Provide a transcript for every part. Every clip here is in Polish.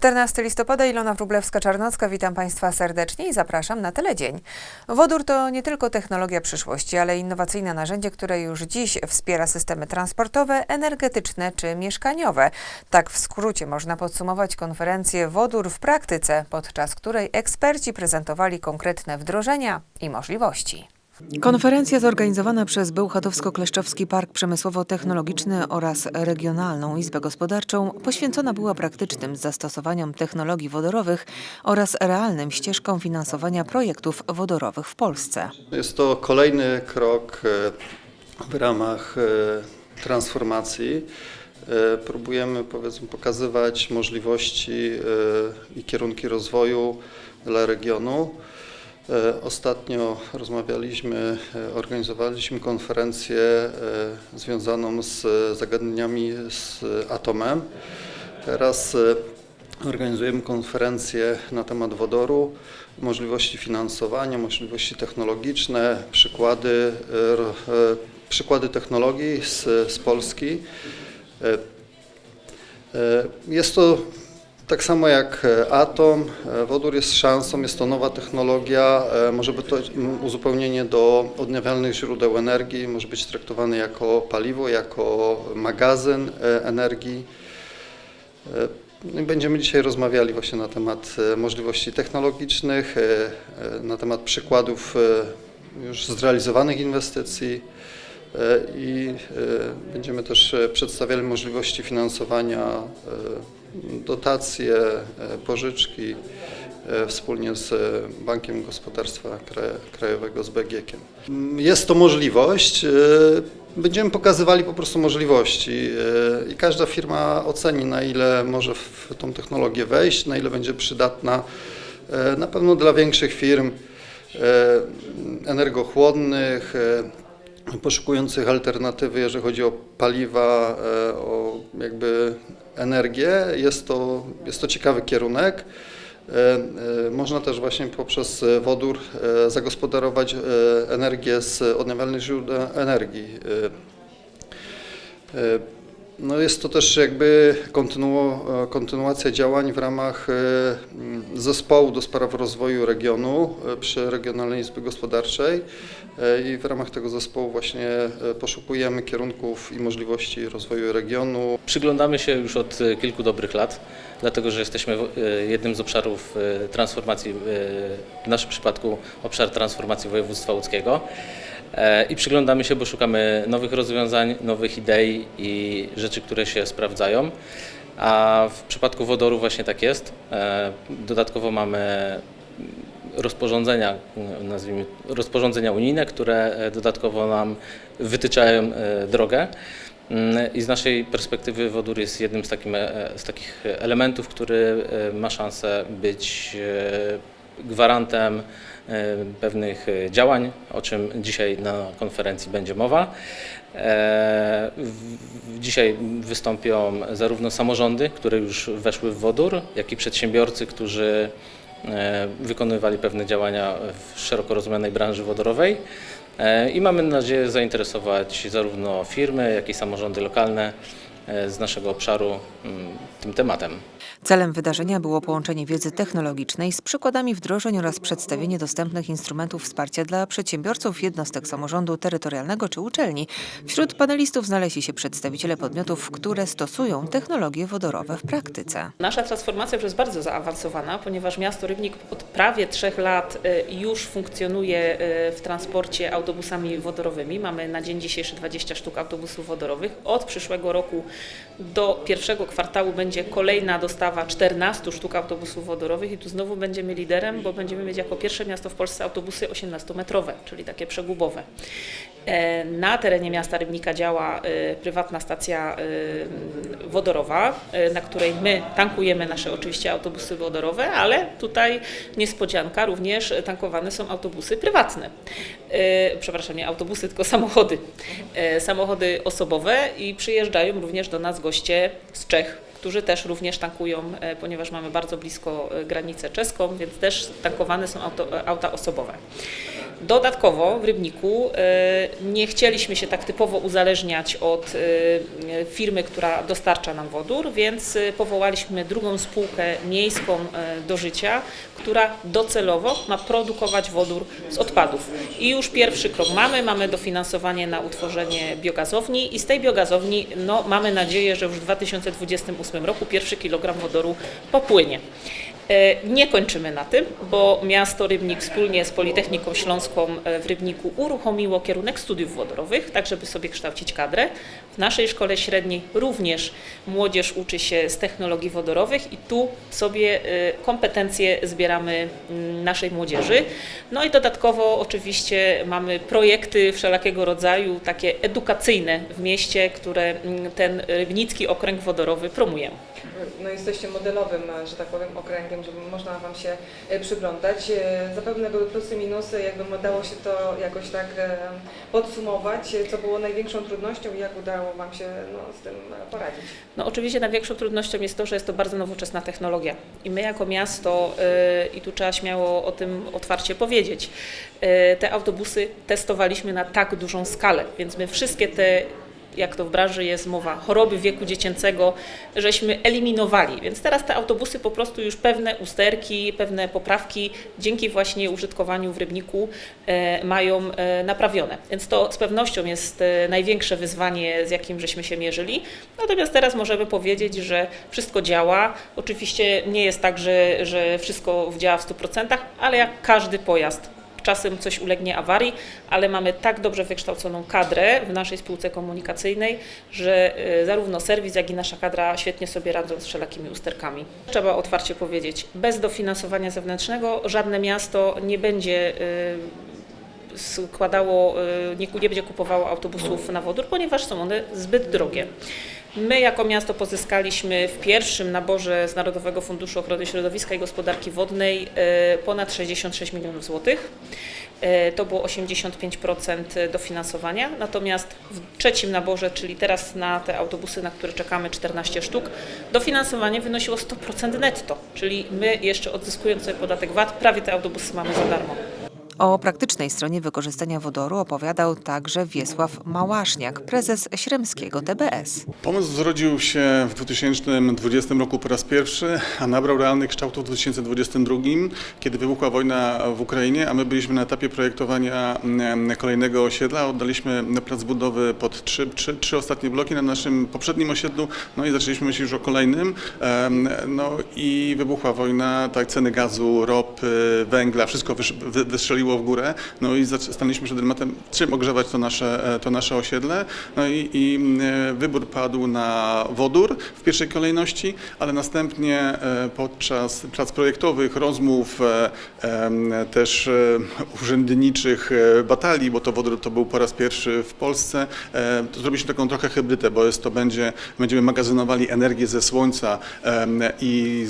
14 listopada, Ilona Wróblewska-Czarnocka, witam Państwa serdecznie i zapraszam na Teledzień. Wodór to nie tylko technologia przyszłości, ale innowacyjne narzędzie, które już dziś wspiera systemy transportowe, energetyczne czy mieszkaniowe. Tak w skrócie można podsumować konferencję Wodór w praktyce, podczas której eksperci prezentowali konkretne wdrożenia i możliwości. Konferencja zorganizowana przez Bełchatowsko-Kleszczowski Park Przemysłowo-Technologiczny oraz Regionalną Izbę Gospodarczą poświęcona była praktycznym zastosowaniom technologii wodorowych oraz realnym ścieżkom finansowania projektów wodorowych w Polsce. Jest to kolejny krok e, w ramach e, transformacji. E, Próbujemy powiedzmy pokazywać możliwości i kierunki rozwoju dla regionu. E, Ostatnio rozmawialiśmy, e, organizowaliśmy konferencję e, związaną z zagadnieniami z atomem. Teraz organizujemy konferencję na temat wodoru, możliwości finansowania, możliwości technologiczne, przykłady, przykłady technologii z, z Polski. Jest to tak samo jak e, atom, e, wodór jest szansą, jest to nowa technologia, e, może być to uzupełnienie do odnawialnych źródeł energii, może być traktowany jako paliwo, jako magazyn energii. No Będziemy dzisiaj rozmawiali właśnie na temat możliwości technologicznych, na temat przykładów już zrealizowanych inwestycji i będziemy też przedstawiali możliwości finansowania, dotacje, e, pożyczki e, wspólnie z Bankiem Gospodarstwa Krajowego, z. Mm, Jest to możliwość. e, Będziemy pokazywali po prostu możliwości i każda firma oceni, na ile może w tą technologię wejść, na ile będzie przydatna. Na pewno dla większych firm energochłonnych, poszukujących alternatywy, jeżeli chodzi o paliwa, o jakby energię, jest to, jest to ciekawy kierunek. E, e, Można też właśnie poprzez wodór e, zagospodarować energię z odnawialnych źródeł energii. No jest to też jakby kontynuo, e, kontynuacja działań w ramach e, m, zespołu do spraw rozwoju regionu e, przy Regionalnej Izbie Gospodarczej e, i w ramach tego zespołu właśnie poszukujemy kierunków i możliwości rozwoju regionu. Przyglądamy się już od kilku dobrych lat, dlatego że jesteśmy jednym z obszarów transformacji, w naszym przypadku obszar transformacji województwa łódzkiego. E, I przyglądamy się, bo szukamy nowych rozwiązań, nowych idei i rzeczy, które się sprawdzają. A w przypadku wodoru właśnie tak jest. E, Dodatkowo mamy rozporządzenia, nazwijmy, rozporządzenia unijne, które e, dodatkowo nam wytyczają drogę. Mm, I z naszej perspektywy wodór jest jednym z, takim, z takich elementów, który ma szansę być gwarantem e, pewnych e, działań, o czym dzisiaj na konferencji będzie mowa. E, Dzisiaj wystąpią zarówno samorządy, które już weszły w wodór, jak i przedsiębiorcy, którzy wykonywali pewne działania w szeroko rozumianej branży wodorowej. I mamy nadzieję zainteresować zarówno firmy, jak i samorządy lokalne z naszego obszaru mm, tym tematem. Celem wydarzenia było połączenie wiedzy technologicznej z przykładami wdrożeń oraz przedstawienie dostępnych instrumentów wsparcia dla przedsiębiorców, jednostek samorządu terytorialnego czy uczelni. Wśród panelistów znaleźli się przedstawiciele podmiotów, które stosują technologie wodorowe w praktyce. Nasza transformacja już jest bardzo zaawansowana, ponieważ miasto Rybnik od prawie trzech lat y, już funkcjonuje y, w transporcie autobusami wodorowymi. Mamy na dzień dzisiejszy 20 sztuk autobusów wodorowych. Od przyszłego roku do pierwszego kwartału będzie kolejna dostawa 14 sztuk autobusów wodorowych i tu znowu będziemy liderem, bo będziemy mieć jako pierwsze miasto w Polsce autobusy 18-metrowe, czyli takie przegubowe. E, Na terenie miasta Rybnika działa e, prywatna stacja e, wodorowa, na której my tankujemy nasze oczywiście autobusy wodorowe, ale tutaj niespodzianka, również tankowane są autobusy prywatne. Przepraszam, nie autobusy, tylko samochody. Samochody osobowe i przyjeżdżają również do nas goście z Czech którzy też również tankują, e, ponieważ mamy bardzo blisko e, granicę czeską, więc też tankowane są auto, e, auta osobowe. Dodatkowo w Rybniku e, nie chcieliśmy się tak typowo uzależniać od e, firmy, która dostarcza nam wodór, więc e, powołaliśmy drugą spółkę miejską do życia, która docelowo ma produkować wodór z odpadów. I już pierwszy krok mamy, mamy dofinansowanie na utworzenie biogazowni i z tej biogazowni no, mamy nadzieję, że już w 2028 roku pierwszy kilogram wodoru popłynie. E, Nie kończymy na tym, bo miasto Rybnik wspólnie z Politechniką Śląską e, w Rybniku uruchomiło kierunek studiów wodorowych, tak żeby sobie kształcić kadrę. W naszej szkole średniej również młodzież uczy się z technologii wodorowych i tu sobie e, kompetencje zbieramy mm, naszej młodzieży. No i dodatkowo oczywiście mamy projekty wszelakiego rodzaju, takie edukacyjne w mieście, które mm, ten rybnicki okręg wodorowy promuje. No jesteście modelowym, że tak powiem, okręgiem, żeby można Wam się e, przyglądać. E, Zapewne były plusy, minusy, jakby dało się to jakoś tak e, podsumować, co było największą trudnością i jak udało Wam się no, z tym poradzić. No oczywiście największą trudnością jest to, że jest to bardzo nowoczesna technologia i my jako miasto, i tu trzeba śmiało o tym otwarcie powiedzieć, te autobusy testowaliśmy na tak dużą skalę, więc my wszystkie te jak to w branży jest mowa, choroby wieku dziecięcego, żeśmy eliminowali. Więc teraz te autobusy po prostu już pewne usterki, pewne poprawki dzięki właśnie użytkowaniu w Rybniku e, mają e, naprawione. Więc to z pewnością jest e, największe wyzwanie, z jakim żeśmy się mierzyli. Natomiast teraz możemy powiedzieć, że wszystko działa. Oczywiście nie jest tak, że, że wszystko działa w 100%, ale jak każdy pojazd. Czasem coś ulegnie awarii, ale mamy tak dobrze wykształconą kadrę w naszej spółce komunikacyjnej, że y, zarówno serwis, jak i nasza kadra świetnie sobie radzą z wszelakimi usterkami. Trzeba otwarcie powiedzieć, bez dofinansowania zewnętrznego żadne miasto nie będzie y, składało, y, nie, będzie kupowało autobusów na wodór, ponieważ są one zbyt drogie. My jako miasto pozyskaliśmy w pierwszym naborze z Narodowego Funduszu Ochrony Środowiska i Gospodarki Wodnej y, ponad 66 milionów złotych. Y, To było 85% dofinansowania. Natomiast w trzecim naborze, czyli teraz na te autobusy, na które czekamy 14 sztuk, dofinansowanie wynosiło 100% netto. Czyli my jeszcze odzyskując sobie podatek VAT, prawie te autobusy mamy za darmo. O praktycznej stronie wykorzystania wodoru opowiadał także Wiesław Małaszniak, prezes Śremskiego TBS. Pomysł zrodził się w 2020 roku po raz pierwszy, a nabrał realnych kształtów w 2022, kiedy wybuchła wojna w Ukrainie, a my byliśmy na etapie projektowania mm, kolejnego osiedla. Oddaliśmy plac budowy pod trzy, trzy, trzy ostatnie bloki na naszym poprzednim osiedlu, no i zaczęliśmy myśleć już o kolejnym. No i wybuchła wojna, tak ceny gazu, ropy, węgla, wszystko wysz- w górę. No i stanęliśmy przed dylematem, czym ogrzewać to nasze, e, to nasze osiedle. No i, i e, wybór padł na wodór w pierwszej kolejności, ale następnie e, podczas prac projektowych, rozmów, też urzędniczych batalii, bo to wodór to był po raz pierwszy w Polsce, to zrobiliśmy taką trochę hybrydę, bo jest to będzie, będziemy magazynowali energię ze słońca i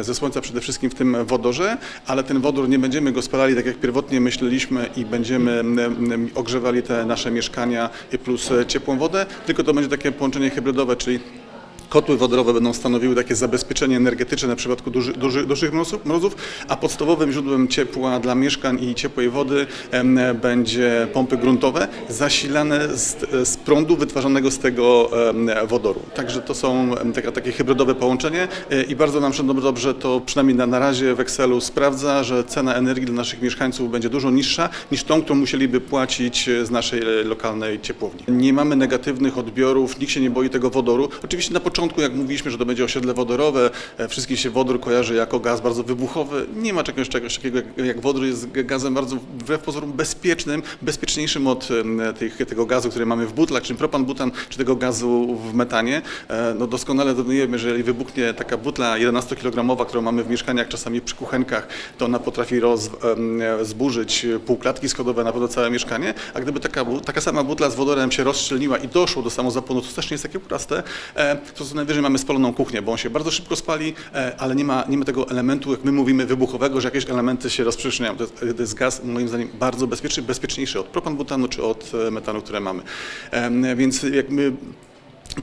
ze słońca przede wszystkim w tym wodorze, ale ten wodór nie będziemy go spalali tak jak pierwotnie myśleliśmy i będziemy em, em, ogrzewali te nasze mieszkania plus ciepłą wodę, tylko to będzie takie połączenie hybrydowe, czyli Kotły wodorowe będą stanowiły takie zabezpieczenie energetyczne na przypadku duży, duży, dużych mrozów, a podstawowym źródłem ciepła dla mieszkań i ciepłej wody będzie pompy gruntowe zasilane z, z prądu wytwarzanego z tego wodoru. Także to są taka, takie hybrydowe połączenie e, i bardzo nam się dobrze, dobrze to przynajmniej na, na razie w Excelu sprawdza, że cena energii dla naszych mieszkańców będzie dużo niższa niż tą, którą musieliby płacić e, z naszej e, lokalnej ciepłowni. Nie mamy negatywnych odbiorów, nikt się nie boi tego wodoru. Oczywiście na początku, jak mówiliśmy, że to będzie osiedle wodorowe, e, wszystkim się wodór kojarzy jako gaz bardzo wybuchowy. Nie ma czegoś, czegoś takiego jak- jak wodór, jest gazem bardzo wbrew pozorom bezpiecznym, bezpieczniejszym od em, tych, tego gazu, który mamy w butlach, czy propan, butan, czy tego gazu w metanie. E, No doskonale wiemy, że jeżeli wybuchnie taka butla 11-kilogramowa, którą mamy w mieszkaniach, czasami przy kuchenkach, to ona potrafi roz, zburzyć półklatki schodowe, na pewno całe mieszkanie, a gdyby taka, taka sama butla z wodorem się rozszczelniła i doszło do samozapłonu, to też nie jest takie proste, e, to co najwyżej mamy spaloną kuchnię, bo on się bardzo szybko spali, e, ale nie ma, nie ma tego elementu, jak my mówimy, wybuchowego, że jakieś elementy się rozprzestrzeniają. To jest, to jest gaz, moim zdaniem, bardzo bezpieczny, bezpieczniejszy od propan-butanu czy od e, metanu, które mamy. Więc jak my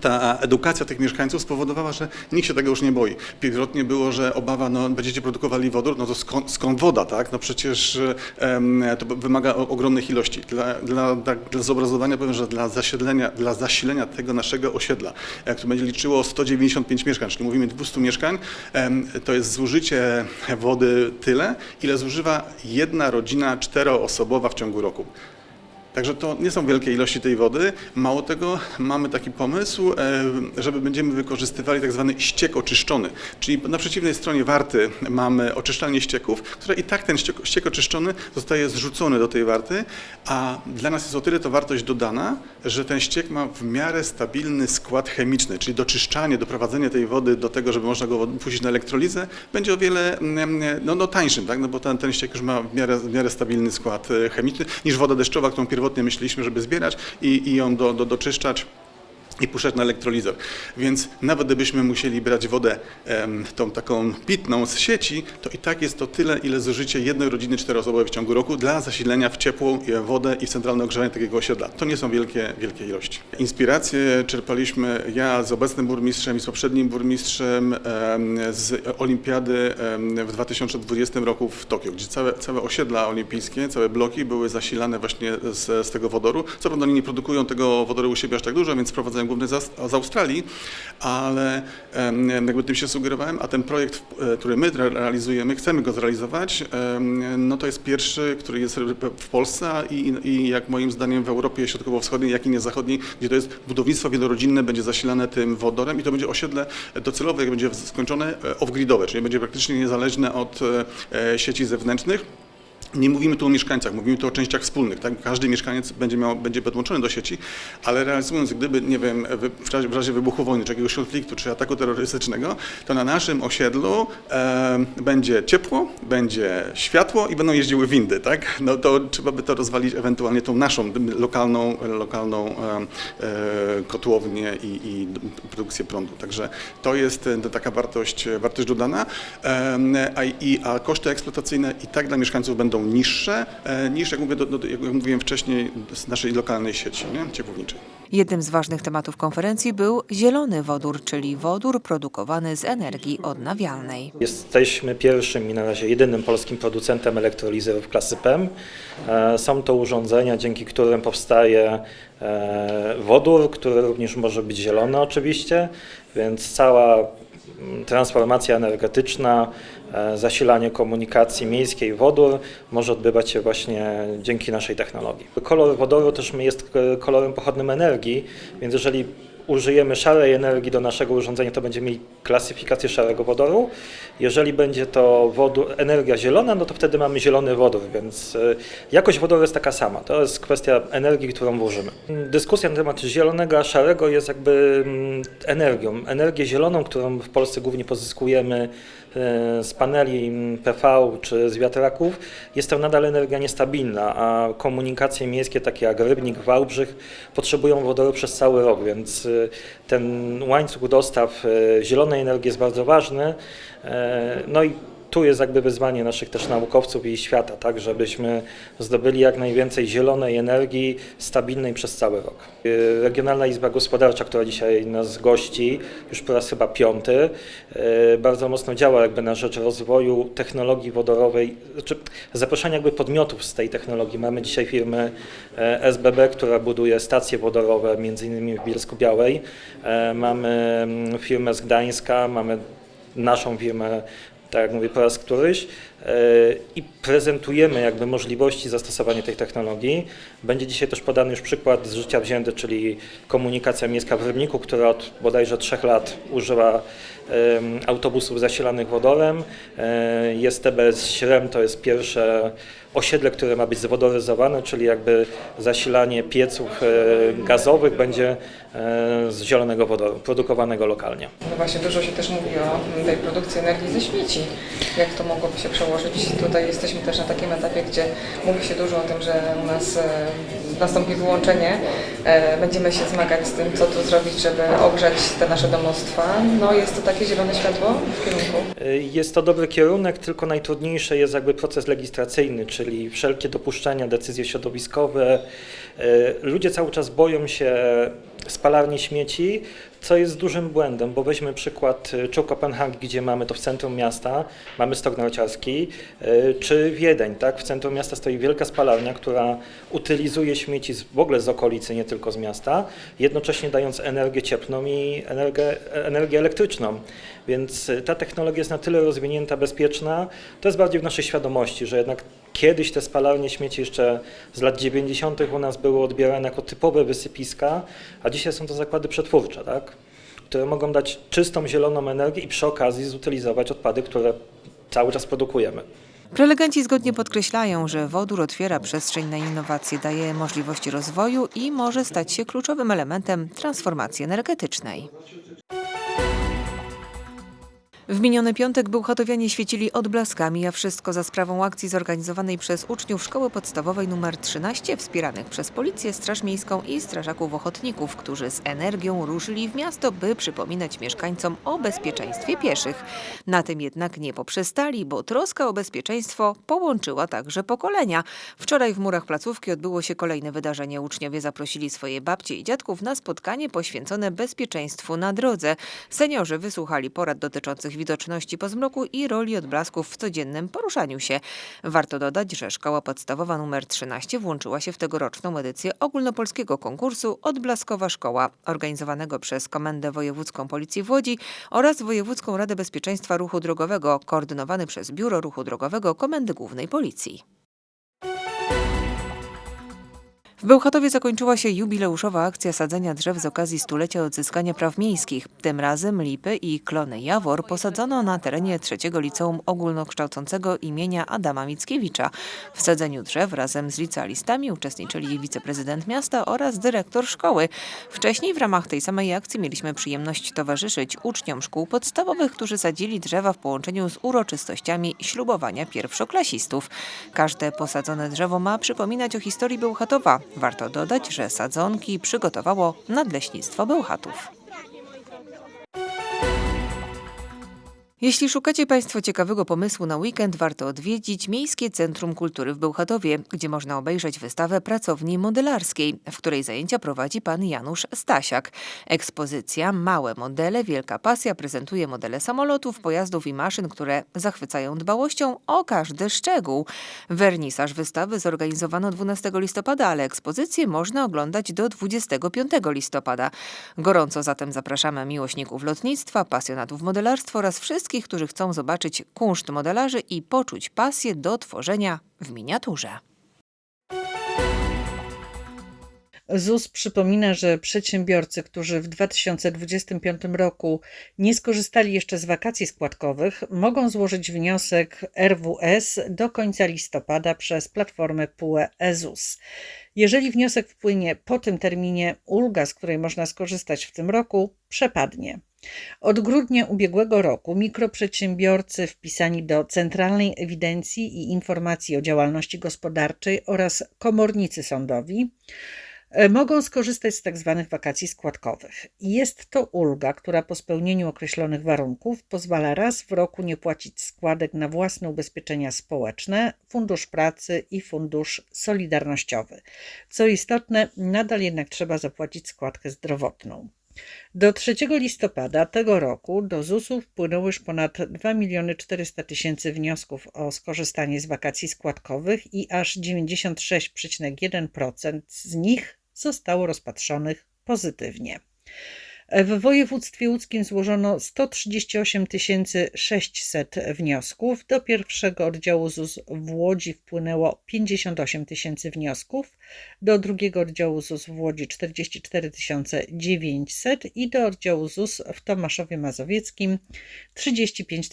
ta edukacja tych mieszkańców spowodowała, że nikt się tego już nie boi. Pierwotnie było, że obawa, no będziecie produkowali wodór, no to skąd, skąd woda, tak? No przecież to wymaga ogromnych ilości. Dla, dla, dla, dla zobrazowania powiem, że dla zasiedlenia, dla zasilenia tego naszego osiedla, jak to będzie liczyło 195 mieszkań, czyli mówimy 200 mieszkań, to jest zużycie wody tyle, ile zużywa jedna rodzina czteroosobowa w ciągu roku. Także to nie są wielkie ilości tej wody. Mało tego, mamy taki pomysł, e, żeby będziemy wykorzystywali tak zwany ściek oczyszczony. Czyli na przeciwnej stronie warty mamy oczyszczalnię ścieków, która i tak ten ściek, ściek oczyszczony zostaje zrzucony do tej warty, a dla nas jest o tyle to wartość dodana, że ten ściek ma w miarę stabilny skład chemiczny, czyli doczyszczanie, doprowadzenie tej wody do tego, żeby można go puścić na elektrolizę, będzie o wiele mm, no, no, tańszym, tak? no bo ten, ten ściek już ma w miarę, w miarę stabilny skład e, chemiczny niż woda deszczowa, którą pierwotnie myśleliśmy, żeby zbierać i, i ją do, do, doczyszczać i puszczać na elektrolizor. Więc nawet gdybyśmy musieli brać wodę tą taką pitną z sieci, to i tak jest to tyle, ile zużycie jednej rodziny czteroosobowej w ciągu roku dla zasilenia w ciepłą e, wodę i w centralne ogrzewanie takiego osiedla. To nie są wielkie, wielkie ilości. Inspiracje czerpaliśmy ja z obecnym burmistrzem i z poprzednim burmistrzem em, z olimpiady w 2020 roku w Tokio, gdzie całe, całe osiedla olimpijskie, całe bloki były zasilane właśnie z, z tego wodoru. Co prawda oni nie produkują tego wodoru u siebie aż tak dużo, więc sprowadzają głównie z, Aus- z Australii, ale jakby tym się sugerowałem, a ten projekt, e, który my re- realizujemy, chcemy go zrealizować, no to jest pierwszy, który jest w Polsce i, i jak moim zdaniem w Europie Środkowo-Wschodniej, jak i nie zachodniej, gdzie to jest budownictwo wielorodzinne, będzie zasilane tym wodorem i to będzie osiedle docelowe, jak będzie skończone, e, off-gridowe, czyli będzie praktycznie niezależne od e, sieci zewnętrznych. Nie mówimy tu o mieszkańcach, mówimy tu o częściach wspólnych. Tak? Każdy mieszkaniec będzie, miał, będzie podłączony do sieci, ale realizując, gdyby, nie wiem, w razie, w razie wybuchu wojny, czy jakiegoś konfliktu, czy ataku terrorystycznego, to na naszym osiedlu e, będzie ciepło, będzie światło i będą jeździły windy, tak? No to trzeba by to rozwalić ewentualnie tą naszą lokalną, lokalną e, kotłownię i, i produkcję prądu. Także to jest e, taka wartość, wartość dodana, e, a, i, a koszty eksploatacyjne i tak dla mieszkańców będą niższe e, niż, jak, mówię, do, do, jak mówiłem wcześniej, z naszej lokalnej sieci nie? ciepłowniczej. Jednym z ważnych tematów konferencji był zielony wodór, czyli wodór produkowany z energii odnawialnej. Jesteśmy pierwszym i na razie jedynym polskim producentem elektrolizerów klasy PEM. E, Są to urządzenia, dzięki którym powstaje e, wodór, który również może być zielony oczywiście, więc cała transformacja energetyczna, e, zasilanie komunikacji miejskiej wodór może odbywać się właśnie dzięki naszej technologii. Kolor wodoru też jest kolorem pochodnym energii, więc jeżeli użyjemy szarej energii do naszego urządzenia, to będziemy mieli klasyfikację szarego wodoru. Jeżeli będzie to wodór, energia zielona, no to wtedy mamy zielony wodór, więc y, jakość wodoru jest taka sama. To jest kwestia energii, którą włożymy. Dyskusja na temat zielonego a szarego jest jakby mm, energią. Energię zieloną, którą w Polsce głównie pozyskujemy z paneli PV czy z wiatraków, jest to nadal energia niestabilna, a komunikacje miejskie takie jak Rybnik, Wałbrzych potrzebują wodoru przez cały rok, więc y, ten łańcuch dostaw y, zielonej energii jest bardzo ważny. E, No i tu jest jakby wyzwanie naszych też naukowców i świata, tak, żebyśmy zdobyli jak najwięcej zielonej energii stabilnej przez cały rok. Y, Regionalna Izba Gospodarcza, która dzisiaj nas gości, już po raz chyba piąty, y, bardzo mocno działa jakby na rzecz rozwoju technologii wodorowej, znaczy zapraszania jakby podmiotów z tej technologii. Mamy dzisiaj firmę e, SBB, która buduje stacje wodorowe, między innymi w Bielsku Białej. Mamy mm, firmę z Gdańska, mamy naszą firmę, tak jak mówię, po raz któryś i prezentujemy jakby możliwości zastosowania tej technologii. Będzie dzisiaj też podany już przykład z życia wzięty, czyli komunikacja miejska w Rybniku, która od bodajże trzech lat używa autobusów zasilanych wodorem. E, Jest TBS Śrem, to jest pierwsze osiedle, które ma być zwodoryzowane, czyli jakby zasilanie pieców e, gazowych będzie e, z zielonego wodoru, produkowanego lokalnie. No właśnie, dużo się też mówi o tej produkcji energii ze śmieci. Jak to mogłoby się przełożyć? Tutaj jesteśmy też na takim etapie, gdzie mówi się dużo o tym, że u nas e, nastąpi wyłączenie. E, Będziemy się zmagać z tym, co tu zrobić, żeby ogrzać te nasze domostwa. No jest to takie zielone światło w kierunku. Jest to dobry kierunek, tylko najtrudniejszy jest jakby proces legislacyjny, czyli wszelkie dopuszczenia, decyzje środowiskowe. E, Ludzie cały czas boją się spalarnie śmieci, co jest dużym błędem, bo weźmy przykład y, czy Kopenhagi, gdzie mamy to w centrum miasta, mamy stok narciarski, y, czy Wiedeń, tak? W centrum miasta stoi wielka spalarnia, która utylizuje śmieci z, w ogóle z okolicy, nie tylko z miasta, jednocześnie dając energię cieplną i energię, energię elektryczną. Więc y, ta technologia jest na tyle rozwinięta, bezpieczna, to jest bardziej w naszej świadomości, że jednak kiedyś te spalarnie śmieci jeszcze z lat 90. u nas były odbierane jako typowe wysypiska, a dzisiaj są to zakłady przetwórcze, tak? które mogą dać czystą, zieloną energię i przy okazji zutylizować odpady, które cały czas produkujemy. Prelegenci zgodnie podkreślają, że wodór otwiera przestrzeń na innowacje, daje możliwości rozwoju i może stać się kluczowym elementem transformacji energetycznej. W miniony piątek bełchatowianie świecili odblaskami, a wszystko za sprawą akcji zorganizowanej przez uczniów Szkoły Podstawowej nr 13, wspieranych przez Policję, Straż Miejską i strażaków ochotników, którzy z energią ruszyli w miasto, by przypominać mieszkańcom o bezpieczeństwie pieszych. Na tym jednak nie poprzestali, bo troska o bezpieczeństwo połączyła także pokolenia. Wczoraj w murach placówki odbyło się kolejne wydarzenie. Uczniowie zaprosili swoje babcie i dziadków na spotkanie poświęcone bezpieczeństwu na drodze. Seniorzy wysłuchali porad dotyczących widoczności po zmroku i roli odblasków w codziennym poruszaniu się. Warto dodać, że Szkoła Podstawowa nr 13 włączyła się w tegoroczną edycję ogólnopolskiego konkursu Odblaskowa Szkoła, organizowanego przez Komendę Wojewódzką Policji w Łodzi oraz Wojewódzką Radę Bezpieczeństwa Ruchu Drogowego, koordynowany przez Biuro Ruchu Drogowego Komendy Głównej Policji. W Bełchatowie zakończyła się jubileuszowa akcja sadzenia drzew z okazji stulecia odzyskania praw miejskich. Tym razem lipy i klony Jawor posadzono na terenie trzeciego liceum ogólnokształcącego imienia Adama Mickiewicza. W sadzeniu drzew razem z licealistami uczestniczyli wiceprezydent miasta oraz dyrektor szkoły. Wcześniej w ramach tej samej akcji mieliśmy przyjemność towarzyszyć uczniom szkół podstawowych, którzy sadzili drzewa w połączeniu z uroczystościami ślubowania pierwszoklasistów. Każde posadzone drzewo ma przypominać o historii Bełchatowa. Warto dodać, że sadzonki przygotowało Nadleśnictwo Bełchatów. Jeśli szukacie Państwo ciekawego pomysłu na weekend, warto odwiedzić Miejskie Centrum Kultury w Bełchatowie, gdzie można obejrzeć wystawę pracowni modelarskiej, w której zajęcia prowadzi pan Janusz Stasiak. Ekspozycja Małe modele, wielka pasja prezentuje modele samolotów, pojazdów i maszyn, które zachwycają dbałością o każdy szczegół. Wernisaż wystawy zorganizowano 12 listopada, ale ekspozycję można oglądać do 25 listopada. Gorąco zatem zapraszamy miłośników lotnictwa, pasjonatów modelarstwa oraz wszystkich, którzy chcą zobaczyć kunszt modelarzy i poczuć pasję do tworzenia w miniaturze. ZUS przypomina, że przedsiębiorcy, którzy w 2025 roku nie skorzystali jeszcze z wakacji składkowych, mogą złożyć wniosek RWS do końca listopada przez platformę PUE EZUS. Jeżeli wniosek wpłynie po tym terminie, ulga, z której można skorzystać w tym roku, przepadnie. Od grudnia ubiegłego roku mikroprzedsiębiorcy wpisani do Centralnej Ewidencji i Informacji o Działalności Gospodarczej oraz komornicy sądowi e, mogą skorzystać z tzw. wakacji składkowych. Jest to ulga, która po spełnieniu określonych warunków pozwala raz w roku nie płacić składek na własne ubezpieczenia społeczne, fundusz pracy i fundusz solidarnościowy. Co istotne, nadal jednak trzeba zapłacić składkę zdrowotną. Do 3 listopada tego roku do ZUS-u wpłynęło już ponad 2 miliony 400 tysięcy wniosków o skorzystanie z wakacji składkowych i aż 96,1% z nich zostało rozpatrzonych pozytywnie. W województwie łódzkim złożono 138 600 wniosków. Do pierwszego oddziału ZUS w Łodzi wpłynęło 58 tysięcy wniosków, do drugiego oddziału ZUS w Łodzi 44 900 i do oddziału ZUS w Tomaszowie Mazowieckim 35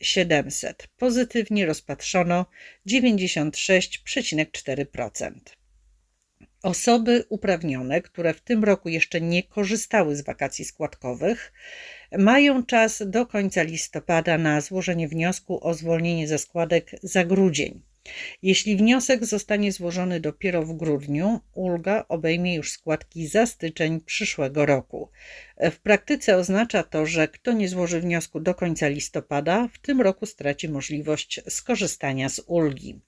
700. Pozytywnie rozpatrzono 96,4%. Osoby uprawnione, które w tym roku jeszcze nie korzystały z wakacji składkowych, mają czas do końca listopada na złożenie wniosku o zwolnienie ze składek za grudzień. Jeśli wniosek zostanie złożony dopiero w grudniu, ulga obejmie już składki za styczeń przyszłego roku. W praktyce oznacza to, że kto nie złoży wniosku do końca listopada, w tym roku straci możliwość skorzystania z ulgi.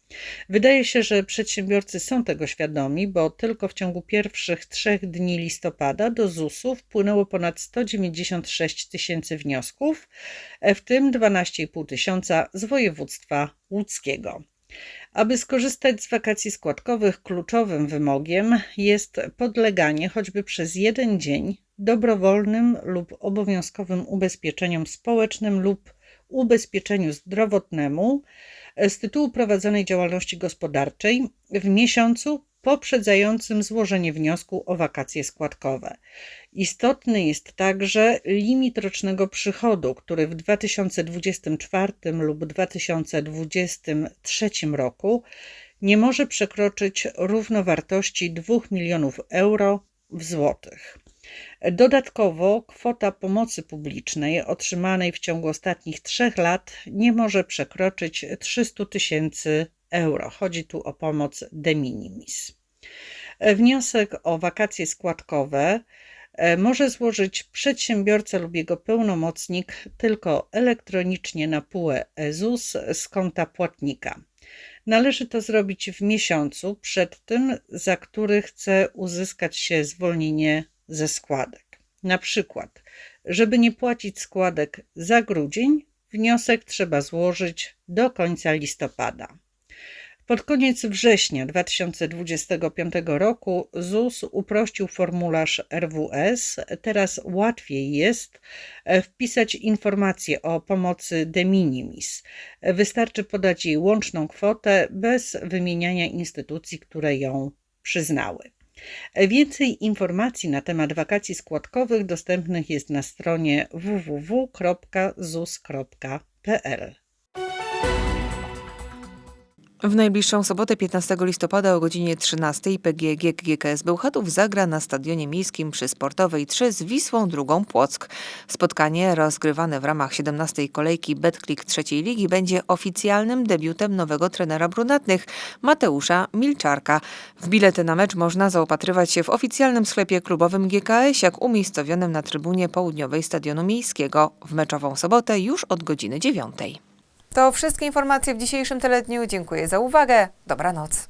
Wydaje się, że przedsiębiorcy są tego świadomi, bo tylko w ciągu pierwszych trzech dni listopada do ZUS-u wpłynęło ponad 196 tysięcy wniosków, w tym 12,5 tysiąca z województwa łódzkiego. Aby skorzystać z wakacji składkowych, kluczowym wymogiem jest podleganie choćby przez jeden dzień dobrowolnym lub obowiązkowym ubezpieczeniom społecznym lub ubezpieczeniu zdrowotnemu z tytułu prowadzonej działalności gospodarczej w miesiącu poprzedzającym złożenie wniosku o wakacje składkowe. Istotny jest także limit rocznego przychodu, który w 2024 lub 2023 roku nie może przekroczyć równowartości 2 milionów euro w złotych. Dodatkowo kwota pomocy publicznej otrzymanej w ciągu ostatnich trzech lat nie może przekroczyć 300 tysięcy euro. Chodzi tu o pomoc de minimis. Wniosek o wakacje składkowe e, może złożyć przedsiębiorca lub jego pełnomocnik tylko elektronicznie na PUE EZUS z konta płatnika. Należy to zrobić w miesiącu przed tym, za który chce uzyskać się zwolnienie ze składek. Na przykład, żeby nie płacić składek za grudzień, wniosek trzeba złożyć do końca listopada. Pod koniec września 2025 roku ZUS uprościł formularz RWS. Teraz łatwiej jest e, wpisać informację o pomocy de minimis. Wystarczy podać jej łączną kwotę bez wymieniania instytucji, które ją przyznały. Więcej informacji na temat wakacji składkowych dostępnych jest na stronie www.zus.pl. W najbliższą sobotę 15 listopada o godzinie 13 PGG GKS Bełchatów zagra na Stadionie Miejskim przy Sportowej 3 z Wisłą drugą Płock. Spotkanie rozgrywane w ramach 17 kolejki Betclick trzeciej ligi będzie oficjalnym debiutem nowego trenera brunatnych Mateusza Milczarka. W bilety na mecz można zaopatrywać się w oficjalnym sklepie klubowym GKS, jak umiejscowionym na trybunie południowej Stadionu Miejskiego w meczową sobotę już od godziny 9. To wszystkie informacje w dzisiejszym teledniu. Dziękuję za uwagę. Dobranoc.